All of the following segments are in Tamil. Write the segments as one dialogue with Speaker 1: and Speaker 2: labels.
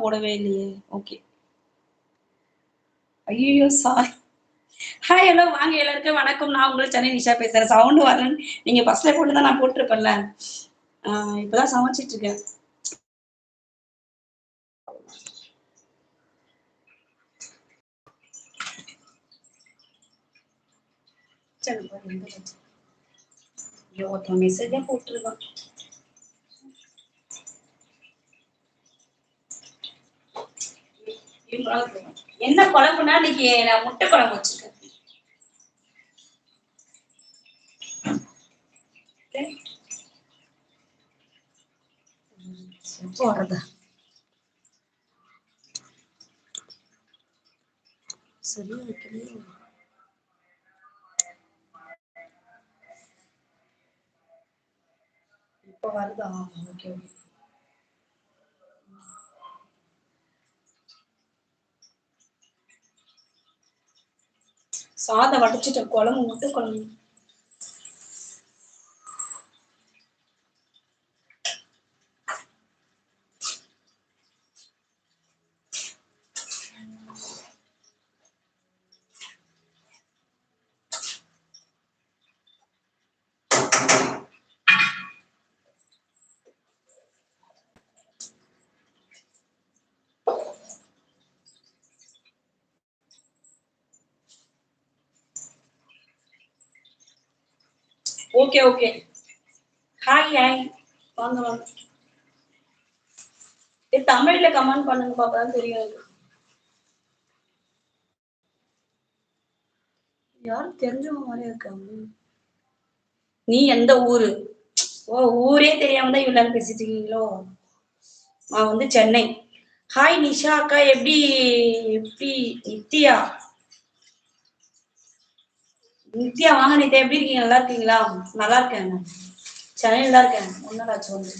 Speaker 1: போடவே இல்லையே. ஓகே ஐயோ சாரி ஹாய் ஹலோ வாங்க எல்லாருக்கும் வணக்கம். நான் உங்களுக்கு சென்னை நிஷா பேசுறேன். சவுண்டு வரலன்னு. நீங்க ஃபர்ஸ்ட்ல போட்டு தான் நான் போட்டிருப்பேன்ல. ஆஹ் இப்பதான் சமைச்சிட்டு இருக்கேன். ஐயோ ஒருத்தன் மெசேஜா போட்டிருக்கான். என்ன குழம்புனா இன்னைக்கு நான் முட்டை குழம்பு வச்சிருக்கேன். எப்போ வர்றதா சரியா வைக்கலையே இப்போ வருதா? Okay okay. சாதம் வடிச்சிட்ட குழம்பு முட்டை குழம்பு ஓகே ஓகே ஹாய் ஹாய் வாங்க வாங்க. இது தமிழ்ல கமெண்ட் பண்ணுங்க பாப்பா தெரியும் யாரும் தெரிஞ்சவங்க மாதிரி இருக்காங்க நீ எந்த ஊரு? ஓ ஊரே தெரியாம தான் இவ்வளவு பேசிட்டு இருக்கீங்களோ? நான் வந்து சென்னை. ஹாய் நிஷா அக்கா எப்படி எப்படி நித்யா? நித்யா வாங்க நித்யா எப்படி இருக்கீங்க? நல்லா இருக்கீங்களா? நல்லா இருக்கேன் சென்னையில தான் இருக்கேன். ஒன்னடா சொல்லு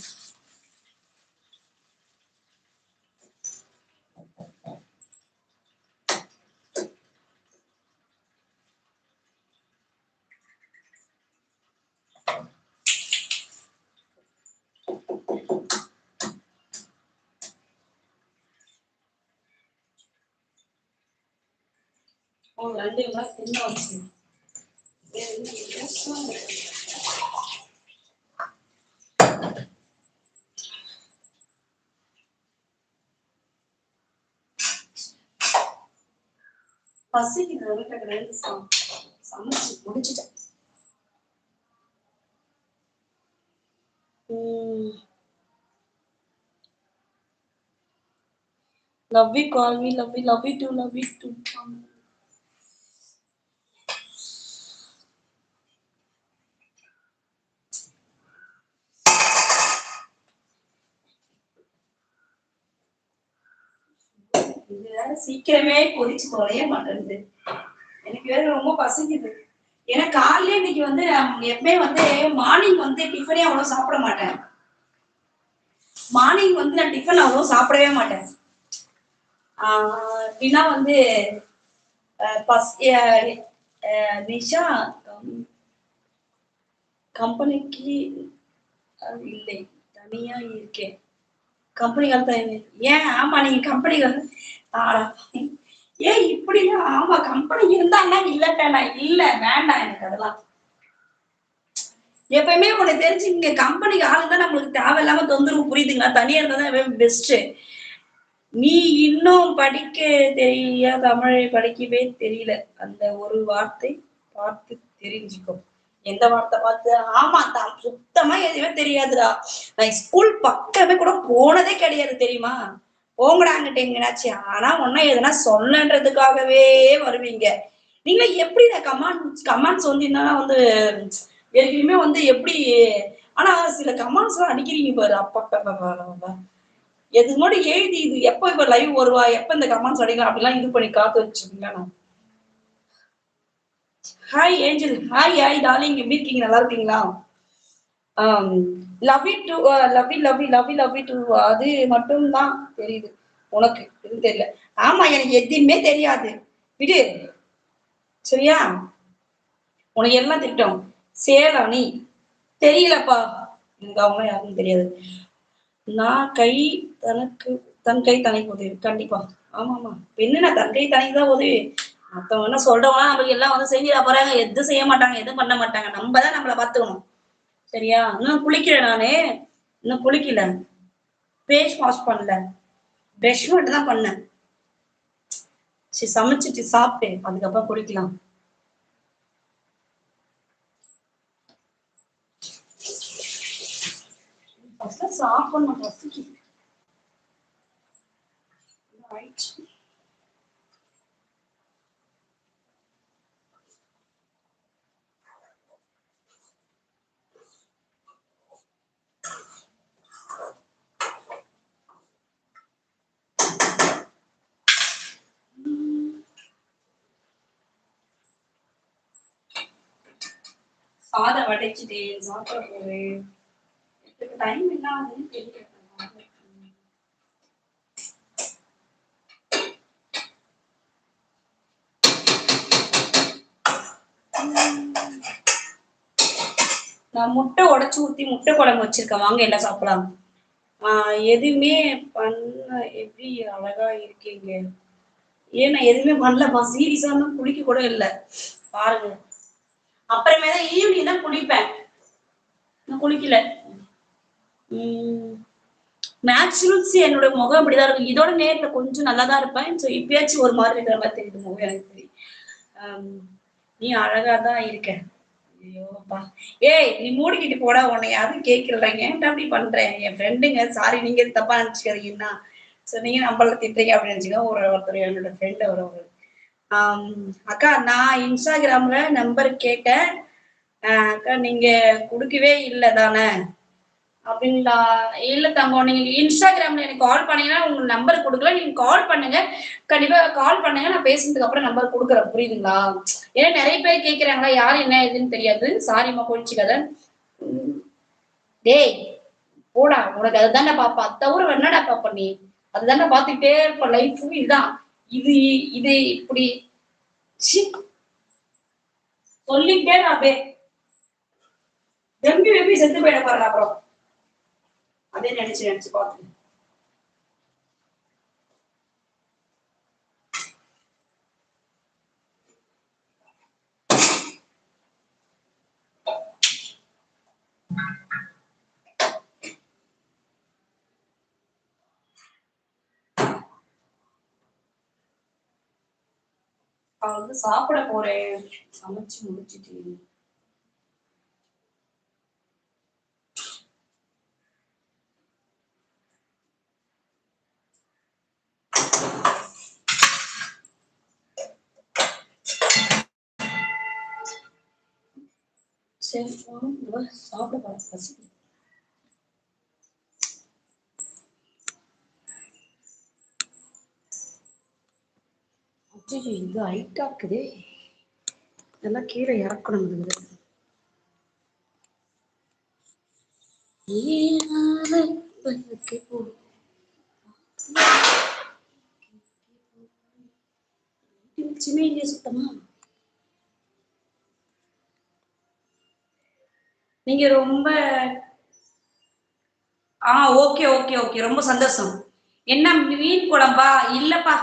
Speaker 1: ரெண்டு கிளாஸ் என்ன வச்சு? பசிக்குது வீட்டுல கிடையாது சமைச்சு முடிச்சுட்டேன். Love you call me love you love you too love you too சீக்கிரமே கொதிச்சு குறைய மாட்டேங்குது எனக்கு வேற ரொம்ப பசிக்குது. ஏன்னா காலையில இன்னைக்கு வந்து எப்பவுமே வந்து மார்னிங் வந்து டிஃபனே அவ்வளவு சாப்பிட மாட்டேன். மார்னிங் வந்து நான் டிஃபன் அவ்வளவு சாப்பிடவே மாட்டேன். ஆஹ் வந்து பஸ் நிஷா கம்பெனிக்கு இல்லை தனியா இருக்கேன். கம்பெனி காலத்துல ஏன் ஆமா நீங்க கம்பெனி ஏன் இப்படி ஆமா கம்பெனி இருந்தாங்கன்னா என்ன நான் இல்ல வேண்டாம் எனக்கு அதெல்லாம். எப்பயுமே உனக்கு தெரிஞ்சு இங்க கம்பெனிக்கு ஆளு நம்மளுக்கு தேவையில்லாம தொந்தரவு புரியுதுங்களா? தனியா இருந்தா தான் பெஸ்ட் நீ இன்னும் படிக்க தெரிய? தமிழை படிக்கவே தெரியல. அந்த ஒரு வார்த்தை பார்த்து தெரிஞ்சுக்கோ. எந்த வார்த்தை பார்த்து? ஆமா தான் சுத்தமா எதுவுமே தெரியாதுடா. நான் ஸ்கூல் பக்கமே கூட போனதே கிடையாது தெரியுமா? போங்கடா எங்கனாச்சு? ஆனா ஒன்னும் எதுனா சொல்லன்றதுக்காகவே வருவீங்க. நீங்க எப்படி நான் கமாண்ட் கமாண்ட்ஸ் வந்து என்னன்னா வந்து ஏற்கனவே வந்து எப்படி ஆனா சில கமாண்ட்ஸ் எல்லாம் அடிக்கிறீங்க பாரு. அப்பா எது கூட எதுக்கு முன்னாடி எழுதி இது எப்ப இப்ப லைவ் வருவா? எப்ப இந்த கமெண்ட்ஸ் அடிக்கலாம்? அப்படிலாம் இது பண்ணி காத்து வச்சிருக்கீங்க நான். Hi angel hi hi darling எப்படி இருக்கீங்க? நல்லா இருக்கீங்களா? Love too love love you love love too அது மட்டும் தான் தெரியுது. உனக்கு எதுவும் தெரியல. ஆமா எனக்கு எதுவுமே தெரியாது. விடு. சரியா? உனக்கு எல்லாம் திட்டம்? சேலம் நீ. தெரியலப்பா. எனக்கு அவங்க யாருக்கும் தெரியாது. நான் கை தனக்கு தன் கை தனக்கு உதவி கண்டிப்பா. ஆமா ஆமா பெண்ணு நான் தன் கை தனக்கு தான் உதவி மத்தவங்க என்ன சொல்றவங்க நம்மளுக்கு எல்லாம் வந்து செஞ்சிட போறாங்க. எதுவும் செய்ய மாட்டாங்க எதுவும் பண்ண மாட்டாங்க. நம்ம தான் நம்மள பாத்துக்கணும் சரியா? இன்னும் குளிக்கல நானு. இன்னும் குளிக்கல. பேஸ் வாஷ் பண்ணல. ப்ரஷ் மட்டும் தான் பண்ணேன். சரி சமைச்சிட்டு சாப்பிட்டு அதுக்கப்புறம் குளிக்கலாம். சாப்பிடணும் ஃபர்ஸ்ட் ஆயிடுச்சு. காதை வடைச்சிட்டேன் சாப்பிட போறேன் டைம் என்ன தெரியல நான் முட்டை உடைச்சு ஊத்தி முட்டை குழம்பு வச்சிருக்கேன். வாங்க எல்லாம் சாப்பிடலாம்? ஆஹ் எதுவுமே பண்ண எப்படி அழகா இருக்கீங்க? ஏன் நான் எதுவுமே பண்ணலப்பா. சீரியஸா குளிக்க கூட இல்லை. பாருங்க. அப்புறமே தான் ஈவினிங் தான் குளிப்பேன். நான் குளிக்கல. மேக்ஸிமம் என்னோட முகம் அப்படிதான் இருக்கும். இதோட நேர்ல கொஞ்சம் நல்லா தான் இருப்பேன். ஸோ இப்பயாச்சும் ஒரு மாதிரி இருக்கிற மாதிரி தெரியுது முகம் எனக்கு தெரியும். நீ அழகா தான் இருக்க ஐயோப்பா ஏய் நீ மூடிக்கிட்டு போடா. உன்னை யாரும் கேட்கறாங்க ஏன்டா அப்படி பண்றேன் என் ஃப்ரெண்டுங்க சாரி நீங்க தப்பா நினைச்சுக்கிறீங்கன்னா ஸோ நீங்க நம்மள திட்டுறீங்க அப்படின்னு நினைச்சுக்கோ ஒரு ஒருத்தர் என்னோட ஃப்ரெண்ட் ஒரு அக்கா நான் இன்ஸ்டாகிராம்ல நம்பர் கேட்டேன். ஆஹ் அக்கா நீங்க கொடுக்கவே இல்லை தானே? அப்படிங்களா? இல்ல தங்கம் நீங்க இன்ஸ்டாகிராம்ல எனக்கு கால் பண்ணீங்கன்னா உங்க நம்பர் கொடுக்கல நீங்க கால் பண்ணுங்க. கண்டிப்பா கால் பண்ணுங்க. நான் பேசுனதுக்கு அப்புறம் நம்பர் கொடுக்குறேன். புரியுதுங்களா? ஏன்னா நிறைய பேர் கேக்குறாங்களா? யாரு என்ன ஏதுன்னு தெரியாது. சாரிம்மா கோச்சிக்காத. உம் டேய் போடா. உனக்கு அதுதானே பாப்பா. தவிர என்னடா பாப்பா நீ. அதுதானே பார்த்துக்கிட்டே இருப்ப. லைஃப் இதுதான் இது இது இப்படி சொல்லிட்டே நான் அப்படியே வெம்பி வெம்பி செத்து போயிட பாரு அப்புறம். அதே நினைச்சு நினைச்சு பாத்துக்கேன் அவ வந்து சாப்பிட போறேன். சமைச்சு முடிச்சிட்டு சரி சாப்பிட போறேன் பசிக்குது. ஐயோ இது ஹைட்டா இருக்குதே நல்லா கீழே இறக்கணும் இது. ஏறாத சுத்தமா. நீங்க ரொம்ப ஆ ஓகே ஓகே ஓகே ரொம்ப சந்தோஷம். என்ன மீன் குழம்பா? இல்லப்பா.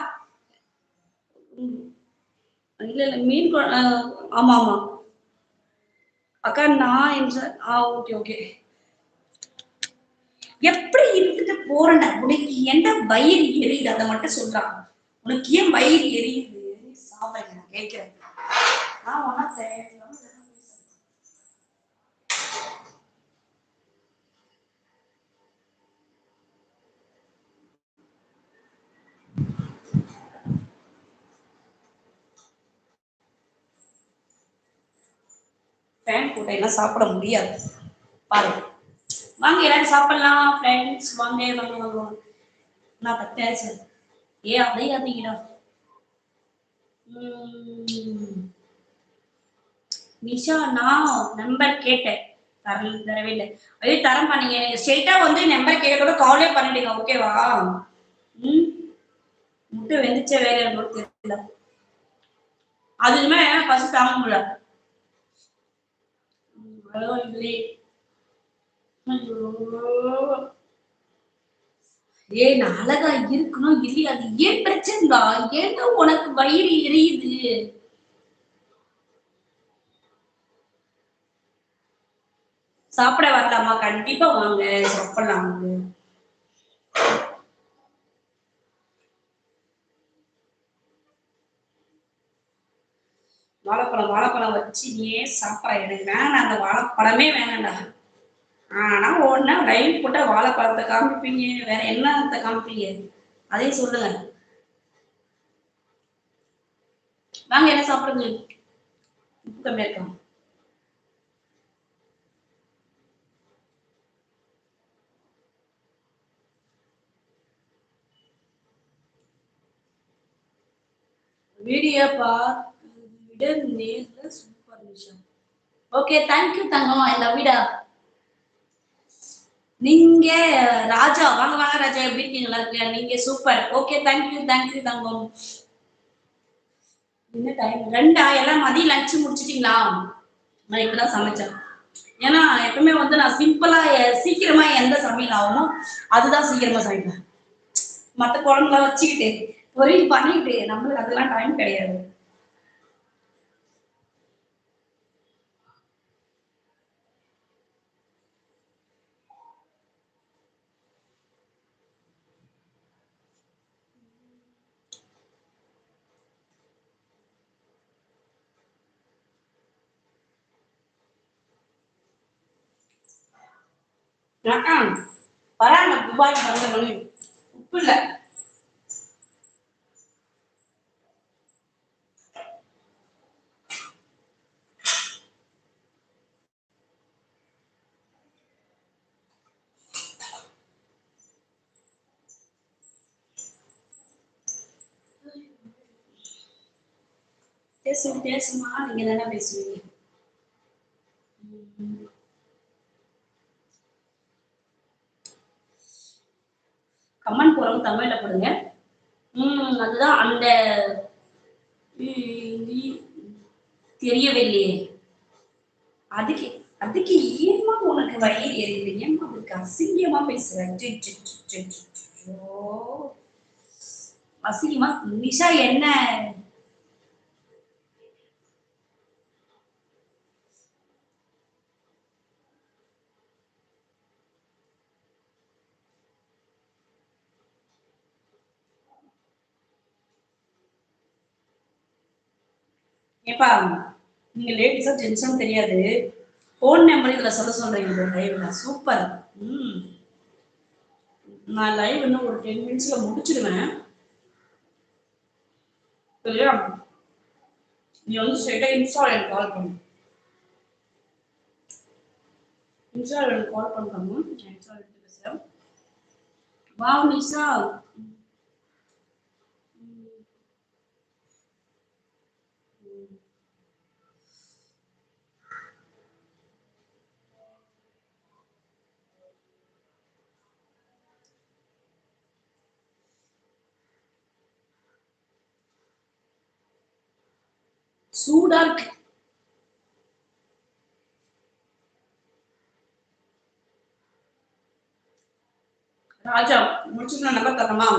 Speaker 1: இல்ல இல்ல மீன் குழ- ஆமா ஆமா. அக்கா நான் என்ற- ஆ ஓகே ஓகே. எப்படி இருந்துட்டு போறேன்டா? உனக்கு என்ன வயிறு எரியுது? அதை மட்டும் சொல்றான் உனக்கு ஏன் வயிறு எரியுது? சாப்பிடுங்க நான் கேட்கிறேன். நான் ஒன்னா ஃபேன் போட்டேன்னா சாப்பிட முடியாது. பாருங்க வாங்க எல்லாரும் சாப்பிடலாம் ஃப்ரெண்ட்ஸ் வாங்க வாங்க வாங்க நான் பத்தாச்சு ஏ அதே அதிகடா நிஷா நான் நம்பர் கேட்டேன். தரல தரவே இல்லை. ஐயோ தரமா பண்ணீங்க. ஸ்ட்ரெயிட்டா வந்து நம்பர் கேட்க கூட காலே பண்ணிடுங்க ஓகேவா ம் முட்டை வெந்துச்ச வேற எனக்கு தெரியல. அதுவுமே பசி தாங்க முடியல ஏய் நான் அழகா இருக்கணும் இல்லையா? அது ஏன் பிரச்சனைடா? ஏன்டா உனக்கு வயிறு எரியுது? சாப்பிட வரலாமா? கண்டிப்பா வாங்க. சாப்பிடலாம் வாழைப்பழம் வாழைப்பழம் வச்சு நீயே ஏன் சாப்பிட்ற. எனக்கு வேணாம் அந்த வாழைப்பழமே வேணாண்டா ஆனா ஒன்னா லைன் போட்டா வாழைப்பழத்தை காமிப்பீங்க வேற என்னத்தை காமிப்பீங்க? அதையும் சொல்லுங்க. வாங்க என்ன சாப்பிடுங்க? உப்பு கம்மியா வீடியோ பா விட நேர்ல சூப்பர் விஷயம் ஓகே தேங்க்யூ தங்கம் ஐ லவ் யூடா நீங்க ராஜா வாங்க வாங்க ராஜா. எப்படி இருக்கீங்க? நல்லா இருக்கியா நீங்க super okay thank you thank you தங்கம். என்ன டைம் ரெண்டா? எல்லாம் மதியம் லஞ்ச் முடிச்சிட்டீங்களா? நான் இப்பதான் சமைச்சேன். ஏன்னா எப்பவுமே வந்து நான் சிம்பிளா சீக்கிரமா எந்த சமையல் ஆகுமோ அதுதான் சீக்கிரமா சமைப்பேன். மற்ற குழம்புலாம் வச்சுக்கிட்டு பொரியல் பண்ணிட்டு நம்மளுக்கு அதெல்லாம் டைம் கிடையாது. வராங்க துபாய் உப்பு இல்லை. பேசுங்க பேசுமா நீங்க தானே பேசுவீங்க உம். கமெண்ட் போறவங்க தமிழ்ல போடுங்க ம் அதுதான் அந்த ம், இ- தெரியவில்லையே அதுக்கு அதுக்கு ஏமா உனக்கு வயிறு எரியுது ஏமா அதுக்கு அசிங்கமா பேசுறேன் அசிங்கமா? நிஷா என்ன? ஏப்பா நீங்க லேடிஸா ஜென்ஸா தெரியாது. போன் நம்பர் இதுல சொல்ல சொல்றீங்க லைவ்ல சூப்பர். ம். நான் லைவ் இன்னும் ஒரு டென் மினிட்ஸ்ல முடிச்சிடுவேன். சரியா? நீ வந்து ஸ்ட்ரைட்டா இன்ஸ்டால் எனக்கு கால் பண்ணு. இன்ஸ்டால் எனக்கு கால் பண்ணுறோம் நான் எடுத்து வா நிஷா. சூடா இருக்கு ராஜா முடிச்சுட்டு நம்பர் தரமா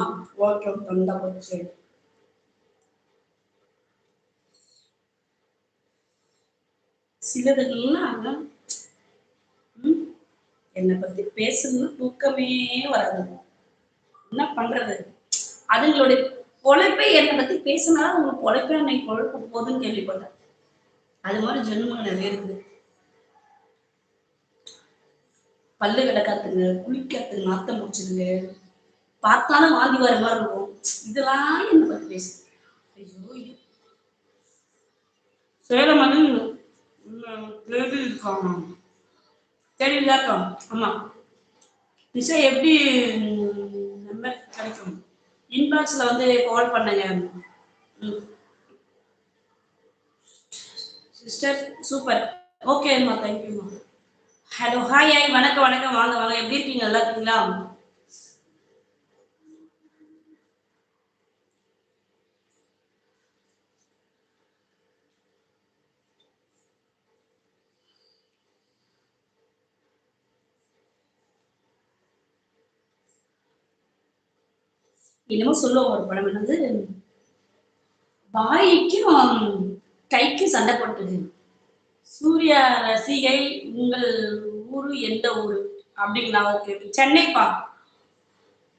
Speaker 1: ஓகே தந்தா போச்சு சிலதுலாம் என்னை பத்தி பேசணும்னு தூக்கமே வராது. என்ன பண்றது? அதுங்களுடைய பொழைப்பே என்னை பத்தி பேசினா உங்களுக்கு பொழைப்பே அன்னைக்கு பொழைப்பு போகுதுன்னு கேள்விப்பட்டேன். அது மாதிரி ஜென்மங்கள் நிறைய இருக்குது. பல்லு கிடக்காத்துங்க குளிக்காத்துங்க நாத்தம் முடிச்சிருங்க பார்த்தாலும் வாந்தி வர மாதிரி இருக்கும். இதெல்லாம் என்னை பத்தி பேசு ஐயோ ஐயோ. சேலம் வந்து இருக்காங்க ஆமா நிஷா எப்படி நம்பர் கிடைக்கும்? இன்பாக்ஸ்ல வந்து கால் பண்ணுங்க. சிஸ்டர் சூப்பர் ஓகேம்மா தேங்க்யூம்மா ஹலோ ஹாய் ஹாய் வணக்கம் வணக்கம். வாங்க வாங்க. எப்படி இருக்கீங்க? நல்லா இருக்கீங்களா? என்னமோ சொல்லுவோம் ஒரு படம் என்னது? வாய்க்கும் கைக்கு சண்டை போட்டது. சூர்யா ரசிகை உங்கள் ஊரு எந்த ஊரு? அப்படிங்களா? ஓகே சென்னைப்பா.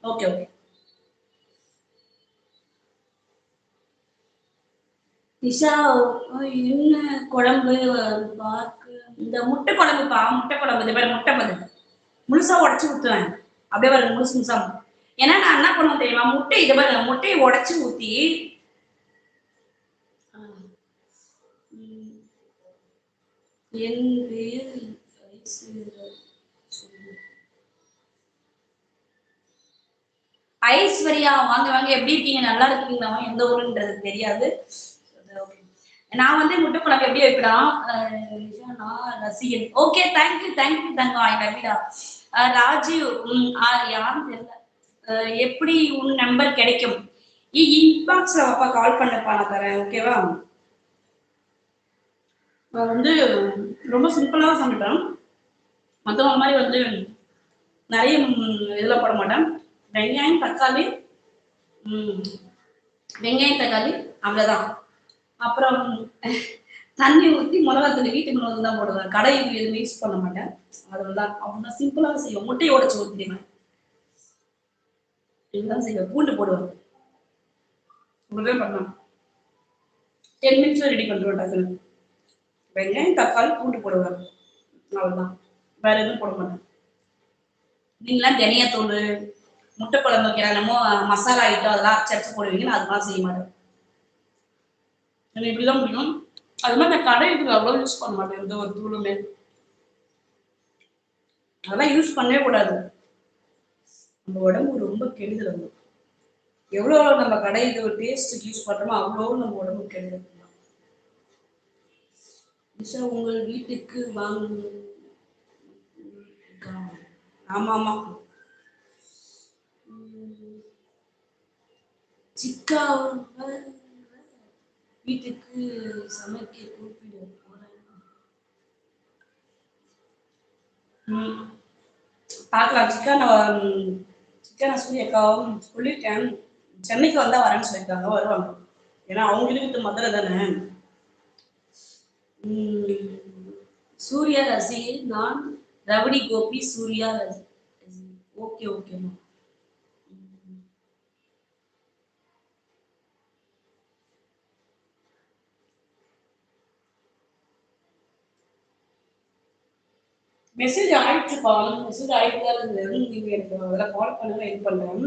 Speaker 1: Okay okay. நிஷா என்ன குழம்பு? பாக்கு. இந்த முட்டை குழம்புப்பா முட்டை குழம்பு. இந்த மாதிரி முட்டை பதில் முழுசா உடச்சு ஊத்துவேன். அப்படியே வர முழுசு முழுசா. ஏன்னா நான் என்ன பண்ணுவோம் தெரியுமா? முட்டை இதை பாருங்க முட்டையை உடைச்சு ஊத்தி என் பேர் ஐஸ்வர்யா. வாங்க வாங்க எப்படி இருக்கீங்க? நல்லா இருக்கீங்களா? எந்த ஊருன்றது தெரியாது. நான் வந்து முட்டை குழம்பு எப்படி வைக்கலாம் நான் ரசிகன். Okay thank you thank you thank you I லவ்யூடா Rajiv உம் யாரும் யாருன்னு தெரியல. எப்படி உன் நம்பர் கிடைக்கும்? இன்பாக்ஸ்ல அப்பா கால் பண்ணப்பா நான் தரேன் ஓகேவா நான் வந்து ரொம்ப சிம்பிளா சமைப்பேன். மற்றவங்க மாதிரி வந்து நிறைய இதில் போட மாட்டேன். வெங்காயம் தக்காளி வெங்காயம் தக்காளி அவ்வளோதான் அப்புறம் தண்ணி ஊற்றி மிளகா தண்ணி வீட்டு மிளகு தான் போடுவேன். கடை எதுவும் யூஸ் பண்ண மாட்டேன். அதுதான் அவ்வளோ சிம்பிளாக செய்வோம் முட்டையை உடைச்சு ஊற்றிடுவேன் இதுதான் செய்வேன் பூண்டு போடுவேன் இப்படிதான் பண்ணலாம் டென் மினிட்ஸ்ல ரெடி பண்ணுறோம் டக்குனு. வெங்காயம் தக்காளி பூண்டு போடுவேன் அவ்வளோதான் வேற எதுவும் போட மாட்டேன் நீங்களாம் தனியாத்தூள் முட்டை குழம்பு வைக்கிற என்னமோ மசாலா ஐட்டம் அதெல்லாம் அரைச்சு போடுவீங்கன்னு அதெல்லாம் செய்ய மாட்டேன் எனக்கு இப்படிதான் முடியும் அது மாதிரி நான் கடை அவ்வளோ யூஸ் பண்ண மாட்டேன். எந்த ஒரு தூளுமே. அதெல்லாம் யூஸ் பண்ணவே கூடாது. நம்ம உடம்பு ரொம்ப கெடுதல் அது எவ்வளோ நம்ம கடை இது ஒரு டேஸ்ட்டுக்கு யூஸ் பண்ணுறோமோ அவ்வளோ நம்ம உடம்பு கெடுதல். நிஷா உங்கள் வீட்டுக்கு வாங்க. ஆமா ஆமா. உம் சிக்கா வீட்டுக்கு சமைக்க கூப்பிட. பார்க்கலாம். சிக்கா நான் நான் சூரியக்காவும் சொல்லியிருக்கேன் சென்னைக்கு வந்தா வரேன்னு சொல்லியிருக்காங்க வருவாங்க. ஏன்னா அவங்களுக்கு மதுரை தானே? உம் சூர்யா ரசியில் நான் ரவடி கோபி சூர்யா ரசி. ஓகே ஓகேம்மா. மெசேஜ் ஆயிடுச்சுப்பா மெசேஜ் ஆயிட்டு தான் இருந்தது நீங்க எனக்கு அதெல்லாம் கால் பண்ணுங்க இது பண்றேன்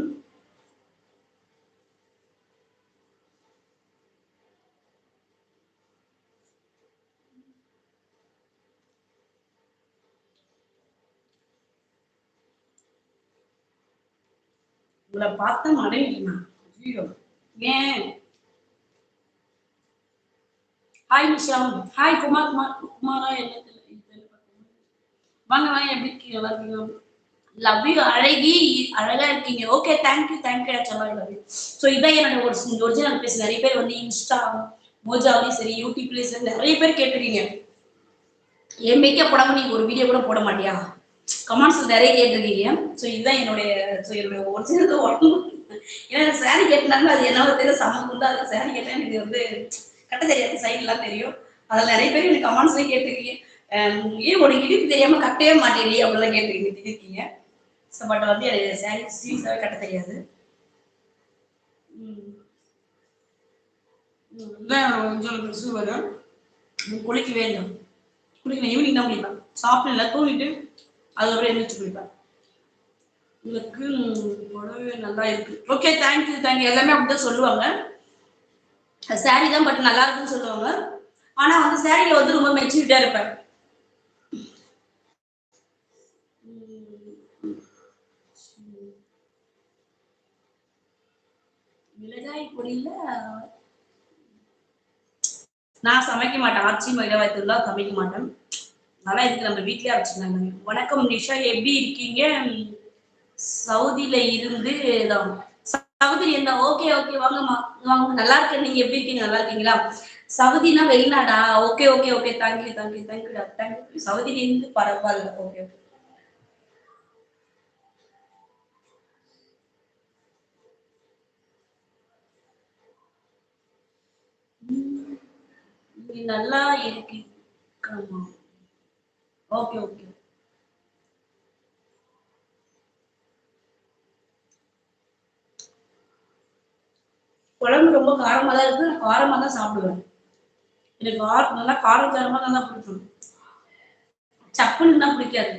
Speaker 1: உங்களை பார்த்த மனைவிமா ஐயோ. ஏன்? ஹாய் நிஷாம் ஹாய் குமார் குமார் குமாரா என்ன வாங்க வாங்க எப்படி இருக்கீங்க? நல்லா இருக்கீங்க லவ் யூ அழகி அழகா இருக்கீங்க. Okay thank you thank you சொல்லா லவ் யூ ஸோ இதான் என்னோட ஒரு ஒரிஜினல் பேஸ் நிறைய பேர் வந்து இன்ஸ்டா மோஜாவிலையும் சரி யூடியூப்லேயும் சரி நிறைய பேர் கேட்டிருக்கீங்க. என் மேக்கப் போடாம நீங்க ஒரு வீடியோ கூட போட மாட்டியா? கமெண்ட்ஸ் நிறைய கேட்டிருக்கீங்க. ஸோ இதுதான் என்னுடைய ஸோ என்னுடைய ஒரிஜினல் உடம்பு ஏன்னா சாரி கேட்டினாங்க அது என்ன தெரியல சமம் குண்டா அது சாரி கேட்டா எனக்கு வந்து கட்ட தெரியாது. சைட்லாம் தெரியும். அதில் நிறைய பேர் எனக்கு கமெண்ட்ஸ்லேயும் கேட்டிருக்கீங்க. ஏன் உனக்கு இடுப்பு தெரியாம கட்டவே மாட்டேன் அப்படிலாம் கேட்டிருக்கீங்க திட்டிருக்கீங்க. ஸோ பட் வந்து எனக்கு சாரி சீரியஸாகவே கட்ட தெரியாது. ம். இதான் கொஞ்சம் ரிசு வரும். குளிக்கவே குளிக்கணும். ஈவினிங் தான் குளிப்பேன். சாப்பிடல தூங்கிட்டு அதுக்கப்புறம் எழுந்திரிச்சு குளிப்பேன். உங்களுக்கு ம், புடவை நல்லா இருக்கு. ஓகே தேங்க்யூ தேங்க்யூ எல்லாமே அப்படிதான் சொல்லுவாங்க. சாரி தான் பட் நல்லா இருக்குன்னு சொல்லுவாங்க. ஆனா வந்து சாரியில வந்து ரொம்ப மெச்சூரிட்டா இருப்பேன் உம் மிளகாய் பொடியில நான் சமைக்க மாட்டேன். ஆச்சி மிளகாய்த்தூள்லாம் சமைக்க மாட்டேன். அதெல்லாம் இதுக்கு நம்ம வீட்லயே அரைச்சிருந்தாங்க வணக்கம் நிஷா. எப்படி இருக்கீங்க? சவுதியில இருந்து தான். சவுதியில இருந்தா ஓகே ஓகே. வாங்கம்மா வாங்க. நல்லா இருக்கேன். நீங்க எப்படி இருக்கீங்க? நல்லா இருக்கீங்களா? சவுதினா வெளிநாடா? Okay okay okay. Thank you thank you thank you thank you சவுதியில இருந்து பரவாயில்ல. Okay okay. நீ நல்லா இருக்கு. ஆமா. ஓகே ஓகே குழம்பு ரொம்ப காரமா தான் இருக்கு. நான் காரமா தான் சாப்பிடுவேன். எனக்கு காரம் நல்லா காரம் தான் தான் பிடிக்கும். சப்புன்னு தான் பிடிக்காது.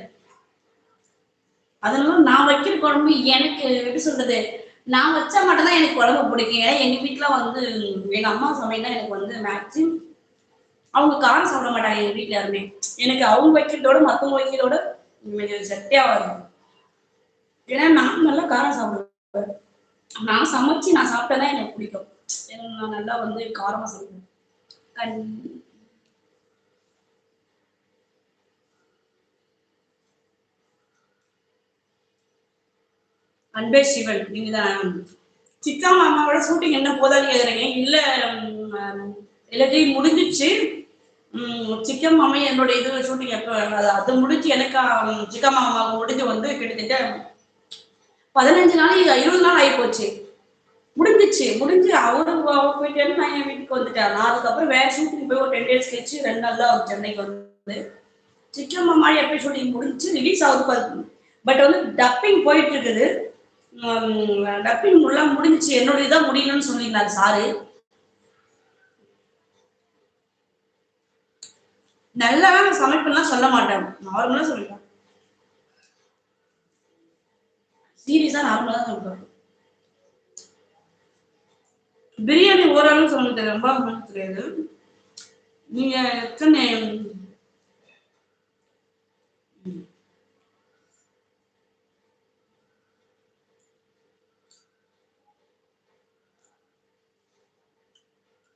Speaker 1: அதனால நான் வைக்கிற குழம்பு எனக்கு எப்படி சொல்றது? நான் வச்சா மட்டும்தான் எனக்கு குழம்பு பிடிக்கும். ஏன்னா எங்க வீட்டுல வந்து எங்க அம்மா சமையல் எனக்கு வந்து மேக்சிமம் அவங்க காரம் சாப்பிட மாட்டாங்க எங்க வீட்டுல யாருமே. எனக்கு அவங்க வைக்கிறதோட மத்தவங்க வைக்கிறதோட எனக்கு செட்டே ஆகாது. ஏன்னா நான் நல்லா காரம் சாப்பிடுவேன். நான் சமைச்சு நான் சாப்பிட்டதான் எனக்கு பிடிக்கும். ஏன்னா நான் நல்லா வந்து காரமா சாப்பிடுவேன். கண் அன்பே சிவன் நீங்க தான் சித்தா மாமாவோட ஷூட்டிங் என்ன போதான்னு கேக்குறீங்க. இல்ல எல்லாத்தையும் முடிஞ்சிச்சு. சிக்கம் மாமா என்னுடைய இது ஷூட்டிங் எப்ப அது அது முடிஞ்சு எனக்கு சிக்கம் மாமா முடிஞ்சு வந்து கிட்டத்தட்ட பதினஞ்சு நாள் இருபது நாள் ஆகி போச்சு. முடிஞ்சிச்சு முடிஞ்சு அவரு அவர் போயிட்டேன்னு நான் என் வீட்டுக்கு வந்துட்டேன். நான் அதுக்கப்புறம் வேற ஷூட்டிங் போய் ஒரு டென் டேஸ் கழிச்சு ரெண்டு நாள் தான் அவர் சென்னைக்கு வந்து. சிக்கன் மாமா எப்போ ஷூட்டிங் முடிஞ்சு ரிலீஸ் ஆகுது பட் வந்து டப்பிங் போயிட்டு இருக்குது. டப்பிங் எல்லாம் முடிஞ்சிச்சு. என்னோட இதான் முடியலன்னு சொல்லியிருந்தாங்க சாரு. நல்லா சமைப்பெல்லாம் சொல்ல மாட்டேன். நார்மலா சொல்லிட்டேன். சீரியஸா நார்மலா தான் சொல்றேன் பிரியாணி ஓரளவு சொல்ல தெரியும் ரொம்ப சொல்ல தெரியாது. நீங்க எத்தனை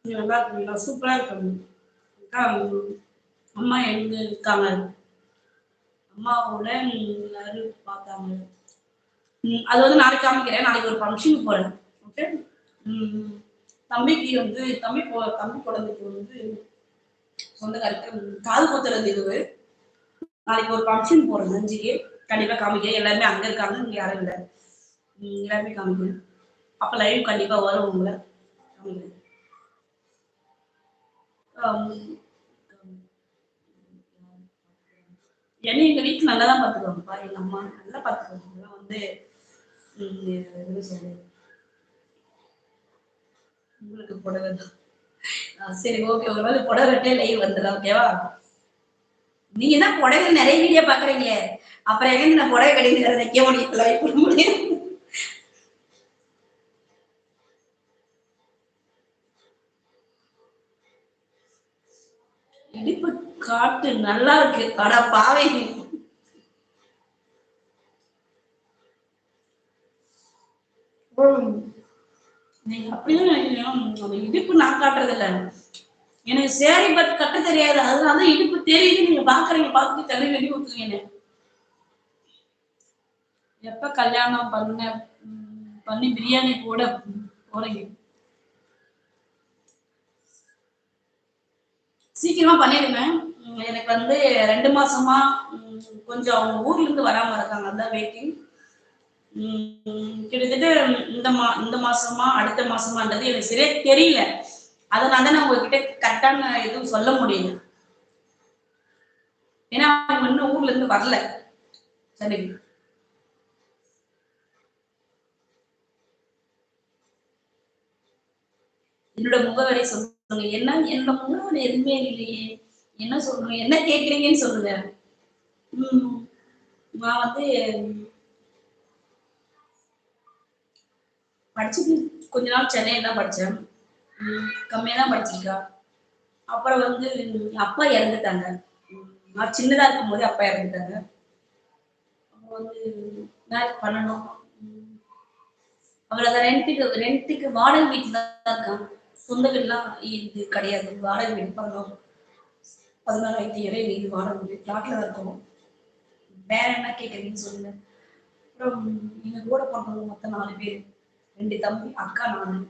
Speaker 1: நீங்க நல்லா இருக்கீங்களா சூப்பரா இருக்காங்க அக்கா அம்மா எங்க இருக்காங்க? அம்மாவோட எல்லாரும் பார்த்தாங்க. அது வந்து நாளைக்கு காமிக்கிறேன். நாளைக்கு ஒரு ஃபங்க்ஷனுக்கு போறேன். ஓகே தம்பிக்கு வந்து தம்பி போ தம்பி குழந்தைக்கு வந்து சொந்தக்காருக்கு காது குத்துறது இது நாளைக்கு ஒரு ஃபங்க்ஷன் போறேன். நஞ்சிக்கு. கண்டிப்பா காமிக்கிறேன். எல்லாருமே அங்க இருக்காங்க. இங்க யாரும் இல்லை. ம், எல்லாருமே காமிக்கிறேன். அப்ப லைவ் கண்டிப்பா வரும் உங்களை. காமிக்கிறேன் ஆம், என்னை எங்க வீட்டுல நல்லா தான் பாத்துக்குவாங்கப்பா எங்க அம்மா நல்லா பாத்துக்குவாங்க எல்லாம் வந்து உங்களுக்கு புடவை தான். சரி ஓகே ஒரு வேளை புடவைட்டே லைவ் வந்துடும் ஓகேவா நீங்க தான் புடவை நிறைய வீடியோ பாக்குறீங்களே அப்புறம் எங்க நான் புடவை கிடைக்கிறத வைக்க முடியும் லைவ் பண்ண முடியும் இடிப்பு காட்டு நல்லா இருக்கு. அட பாவை. நீங்க அப்படிதான் இடுப்பு நான் காட்டுறது இல்ல எனக்கு சேரி பட் கட்ட தெரியாது. அதனால இடுப்பு தெரியுது. நீங்க பாக்குறீங்க. பார்த்துட்டு தள்ளி வெளியே ஊத்துறீங்க எப்ப கல்யாணம் பண்ண பண்ணி பிரியாணி போட போறீங்க? சீக்கிரமா பண்ணிடுங்க. எனக்கு வந்து ரெண்டு மாசமா கொஞ்சம் அவங்க ஊர்ல இருந்து வராம இருக்காங்க. அதான் வெயிட்டிங் கிட்டத்தட்ட இந்த மா இந்த மாசமா அடுத்த மாசமான்றது எனக்கு சரியா தெரியல. அதனால தான் நான் உங்ககிட்ட கரெக்டான எதுவும் சொல்ல முடியல. ஏன்னா அவங்க இன்னும் ஊர்ல இருந்து வரல. சரி. என்னோட முகவரி சொல்லுங்க. என்ன என்னோட முகவரி எதுவுமே இல்லையே. என்ன சொல்லணும்? என்ன கேக்குறீங்கன்னு சொல்லுங்க. உம் நான் வந்து படிச்சது கொஞ்ச நாள் சென்னையில தான் படிச்சேன். உம் கம்மியா தான் படிச்சிருக்கா. அப்புறம் வந்து அப்பா இறந்துட்டாங்க. உம் நான் சின்னதா இருக்கும்போது அப்பா இறந்துட்டாங்க. அப்புறம் வந்து மேரேஜ் பண்ணணும். உம் அவ்வளவுதான் ரெண்ட்டுக்கு ரெண்ட்டுக்கு வாடகை வீட்டுல தான் இருக்கான் சொந்த வீடுலாம் இது கிடையாது. வாடகை வீடு பண்ணணும். பதினாலாயிரத்தி ஏழு இது வாடகை பிளாட்ல இருக்கோம். வேற என்ன கேட்குறீங்கன்னு சொல்லுங்க. அப்புறம் எங்க கூட பிறந்தவங்க மொத்தம் நாலு பேர். ரெண்டு தம்பி அக்கா நானு.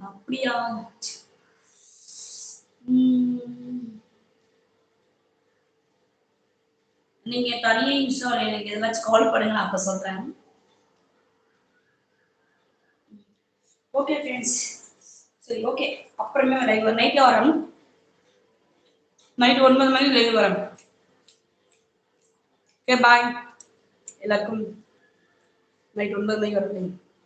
Speaker 1: அப்படியா? உம் நீங்க தனியா இன்ஸ்டால் எனக்கு எதாச்சும் கால் பண்ணுங்க நான் அப்ப சொல்றேன். ஓகே ஃப்ரெண்ட்ஸ் சரி ஓகே அப்புறமே லைவ் நைட்ல வரோம். நைட் ஒன்பது மணிக்கு லைவ் வரோம். ஓகே பாய் எல்லாருக்கும் நைட் ஒன்பது மணிக்கு வரும்